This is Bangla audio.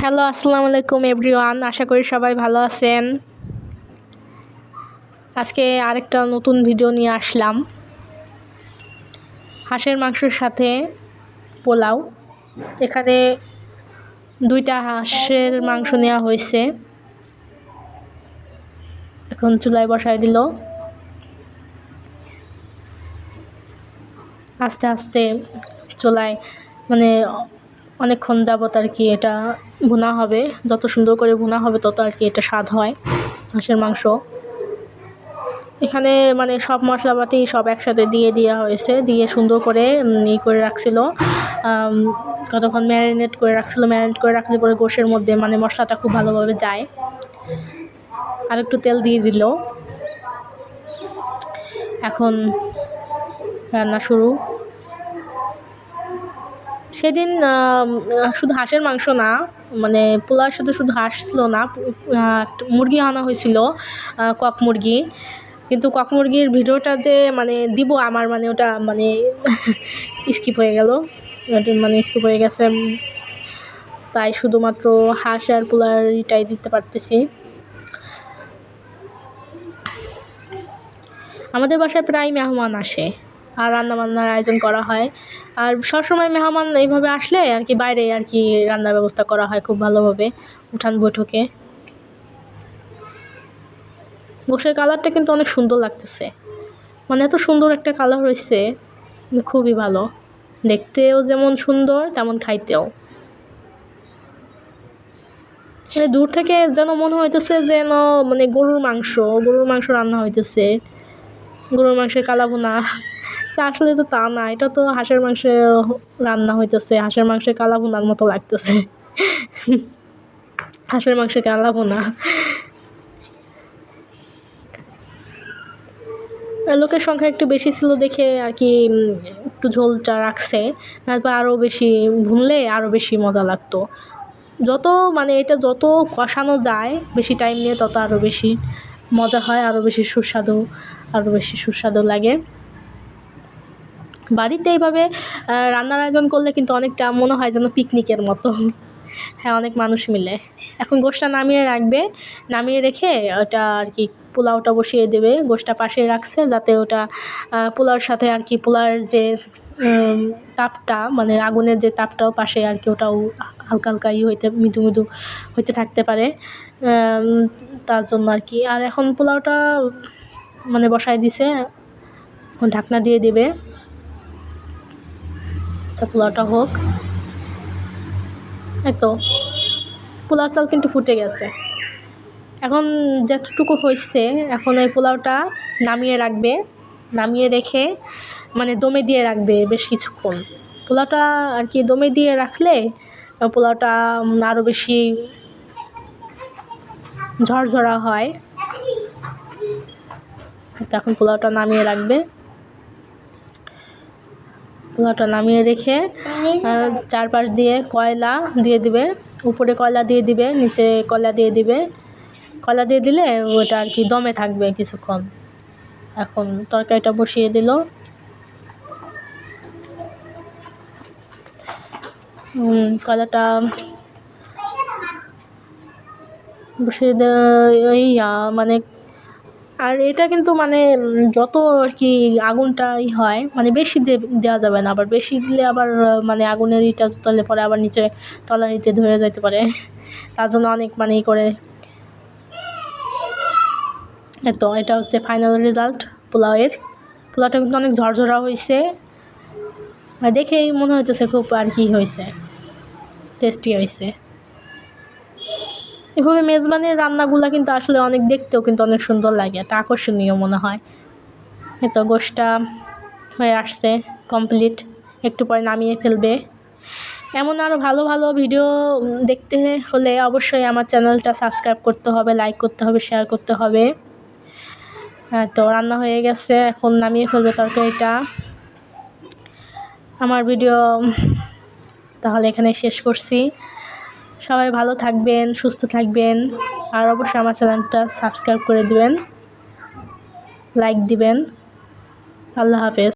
হ্যালো, আসসালামু আলাইকুম এভরিওয়ান। আশা করি সবাই ভালো আছেন। আজকে আরেকটা নতুন ভিডিও নিয়ে আসলাম। হাঁসের মাংসের সাথে পোলাও। এখানে দুইটা হাঁসের মাংস নেওয়া হয়েছে। এখন চুলায় বসায় দিল। আস্তে আস্তে চুলায় মানে অনেকক্ষণ যাবত আর কি এটা ভুনা হবে। যত সুন্দর করে ভুনা হবে, তত আর কি এটা স্বাদ হয়, হাঁসের মাংস। এখানে মানে সব মশলাপাতি সব একসাথে দিয়ে দেওয়া হয়েছে, দিয়ে সুন্দর করে ই করে রাখছিল। কতক্ষণ ম্যারিনেট করে রাখছিল, ম্যারিনেট করে রাখলে পরে গোশের মধ্যে মানে মশলাটা খুব ভালোভাবে যায়। আর একটু তেল দিয়ে দিল। এখন রান্না শুরু। সেদিন শুধু হাঁসের মাংস না মানে পোলাওয়ের সাথে শুধু হাঁস ছিল না মুরগি আনা হয়েছিল কক মুরগি। কিন্তু কক মুরগির ভিডিওটা যে মানে দিব আমার মানে ওটা মানে স্কিপ হয়ে গেল। মানে স্কিপ হয়ে গেছে তাই শুধুমাত্র হাঁস আর পোলাওটাই দিতে পারতেছি। আমাদের বাসায় প্রায় মেহমান আসে। আর রান্নাবান্নার আয়োজন করা হয়। আর সবসময় মেহমান এইভাবে আসলে আর কি বাইরে আর কি রান্নার ব্যবস্থা করা হয় খুব ভালোভাবে উঠান বৈঠকে। গোশের কালারটা কিন্তু অনেক সুন্দর লাগতেছে। মানে এত সুন্দর একটা কালার হয়েছে খুবই ভালো। দেখতেও যেমন সুন্দর, তেমন খাইতেও। মানে দূর থেকে যেন মনে হইতেছে যেন মানে গরুর মাংস গরুর মাংস রান্না হইতেছে। গরুর মাংসের কালা ভুনা তা আসলে তো তা না, এটা তো হাঁসের মাংস রান্না হইতেছে, হাঁসের মাংসের কালা ভুনার মতো লাগতেছে। হাঁসের মাংসের কালা ভুনা। লোকের সংখ্যা একটু বেশি ছিল দেখে আর কি একটু ঝোলটা রাখছে তারপর আরও বেশি ভুনলে আরও বেশি মজা লাগতো। যত মানে এটা যত কষানো যায়, বেশি টাইম নিয়ে তত আরও বেশি মজা হয় আরও বেশি সুস্বাদু আরও বেশি সুস্বাদু লাগে। বাড়িতে এইভাবে রান্নার আয়োজন করলে কিন্তু অনেকটা মনে হয় যেন পিকনিকের মতো। হ্যাঁ অনেক মানুষ মিলে। এখন গোষ্ঠটা নামিয়ে রাখবে। নামিয়ে রেখে ওটা আর কি পোলাওটা বসিয়ে দেবে। গোষ্ঠটা পাশে রাখছে যাতে ওটা পোলাওর সাথে আর কি পোলাওর যে তাপটা মানে আগুনের যে তাপটাও পাশে আর কি ওটাও হালকা হালকা ই হইতে, মৃদু মৃদু হইতে থাকতে পারে। তার জন্য আর কি। আর এখন পোলাওটা মানে বসায় দিছে। ঢাকনা দিয়ে দেবে। আচ্ছা পোলাওটা হোক। এই তো, পোলাও চাল কিন্তু ফুটে গেছে। এখন যতটুকু হয়েছে এখন এই পোলাওটা নামিয়ে রাখবে, নামিয়ে রেখে মানে দমে দিয়ে রাখবে বেশ কিছুক্ষণ। পোলাওটা আর কি দমে দিয়ে রাখলে পোলাওটা আরও বেশি ঝরঝরা হয়। এখন পোলাওটা নামিয়ে রাখবে। পোলাওটা নামিয়ে রেখে চারপাশ দিয়ে কয়লা দিয়ে দিবে। উপরে কয়লা দিয়ে দিবে নিচে কয়লা দিয়ে দিবে। কয়লা দিয়ে দিলে ওটা আর কি দমে থাকবে কিছুক্ষণ। এখন তরকারিটা বসিয়ে দিল। কয়লাটা বসিয়ে এই মানে আর এটা কিন্তু মানে যত আর কি আগুনটা ই হয় মানে বেশি দেওয়া যাবে না, আবার বেশি দিলে আবার মানে আগুনের ইটা তলে পরে আবার নিচে তলানিতে ধরে যেতে পারে। তার জন্য অনেক মানে করে। তো এটা হচ্ছে ফাইনাল রেজাল্ট পোলাওয়ের। পোলাওটা কিন্তু অনেক ঝরঝরা হয়েছে দেখেই মনে হইতেছে খুব আর কি হয়েছে টেস্টি হয়েছে এভাবে মেজবানের রান্নাগুলো কিন্তু আসলে অনেক দেখতেও কিন্তু অনেক সুন্দর লাগে। একটা আকর্ষণীয় মনে হয়। এতো গোষ্ঠটা হয়ে আসছে কমপ্লিট একটু পরে নামিয়ে ফেলবে। এমন আরও ভালো ভালো ভিডিও দেখতে হলে অবশ্যই আমার চ্যানেলটা সাবস্ক্রাইব করতে হবে লাইক করতে হবে শেয়ার করতে হবে। হ্যাঁ তো রান্না হয়ে গেছে, এখন নামিয়ে ফেলবে তরকারিটা। আমার ভিডিও তাহলে এখানে শেষ করছি। সবাই ভালো থাকবেন, সুস্থ থাকবেন, আর অবশ্যই আমার চ্যানেলটা সাবস্ক্রাইব করে দিবেন, লাইক দিবেন। আল্লাহ হাফেজ।